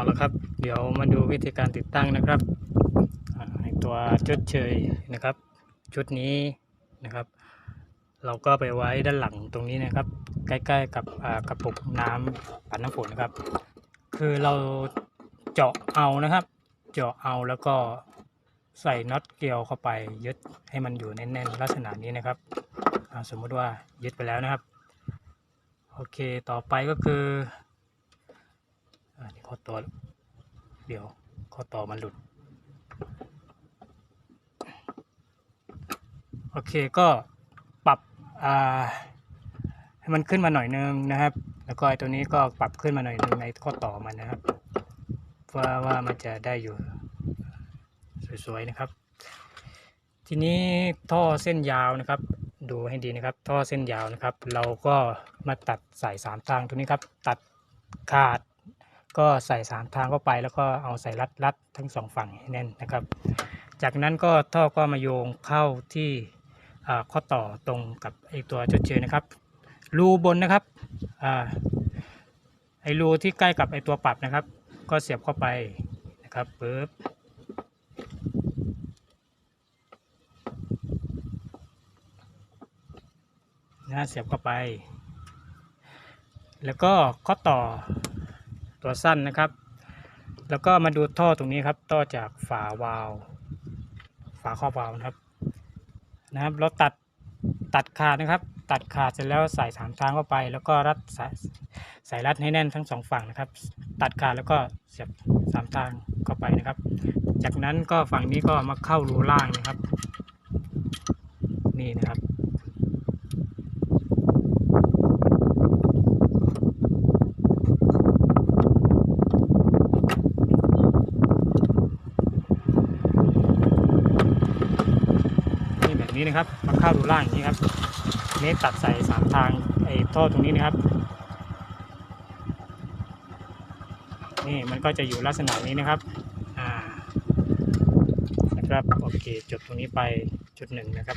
เอาละครับ เดี๋ยวมาดูวิธีการติดตั้งนะครับตัวชดเชยนะครับ ชุดนี้นะครับ เราก็ไปไว้ด้านหลังตรงนี้นะครับ ใกล้ๆกับกระปุกน้ำปัดน้ำฝนนะครับ คือเราเจาะเอานะครับ เจาะเอาแล้วก็ใส่น็อตเกลียวเข้าไปยึดให้มันอยู่แน่นๆลักษณะนี้นะครับสมมุติว่ายึดไปแล้วนะครับ โอเคต่อไปก็คือ อันนี้ข้อต่อเดี๋ยวข้อต่อมันหลุด โอเคก็ปรับอ่าให้มันขึ้นมาหน่อยนึงนะครับ แล้วก็ไอ้ตัวนี้ก็ปรับขึ้นมาหน่อยนึงในข้อต่อมันนะครับว่าว่ามันจะได้อยู่สวยๆนะครับ ทีนี้ท่อเส้นยาวนะครับ ดูให้ดีนะครับ ท่อเส้นยาวนะครับ เราก็มาตัดใส่สามทางตรงนี้ครับ ตัดขาด ก็ใส่สามทางเข้าไปแล้วก็เอาใส่รัดรัดทั้งสองฝั่งให้แน่นนะครับ จากนั้นก็ท่อก็มาโยงเข้าที่ข้อต่อตรงกับไอตัวชดเชยนะครับ รูบนนะครับอไอรูที่ใกล้กับไอตัวปรับนะครับ ก็เสียบเข้าไปนะครับปึ๊บนะเสียบเข้าไป แล้วก็ข้อต่อ ตัวสั้นนะครับ แล้วก็มาดูท่อตรงนี้ครับท่อจากฝาวาล์วฝาครอบวาล์วนะครับ นะครับ เราตัดตัดขาดนะครับ ตัดขาดเสร็จแล้วใส่สามทางเข้าไป แล้วก็รัดสายใส่รัดให้แน่นทั้งสองฝั่งนะครับ ตัดขาดแล้วก็เสียบสามทางเข้าไปนะครับ จากนั้นก็ฝั่งนี้ก็มาเข้ารูล่างนะครับ นี่นะครับ นี่แบบนี้นะครับมาเข้าดูล่างอย่างนี้ครับนี่ตัดใส่สามทางไอ้ท่อตรงนี้นะครับ นี่มันก็จะอยู่ลักษณะนี้นะครับอ่านะครับโอเคจุดตรงนี้ไปจุดหนึ่งนะครับ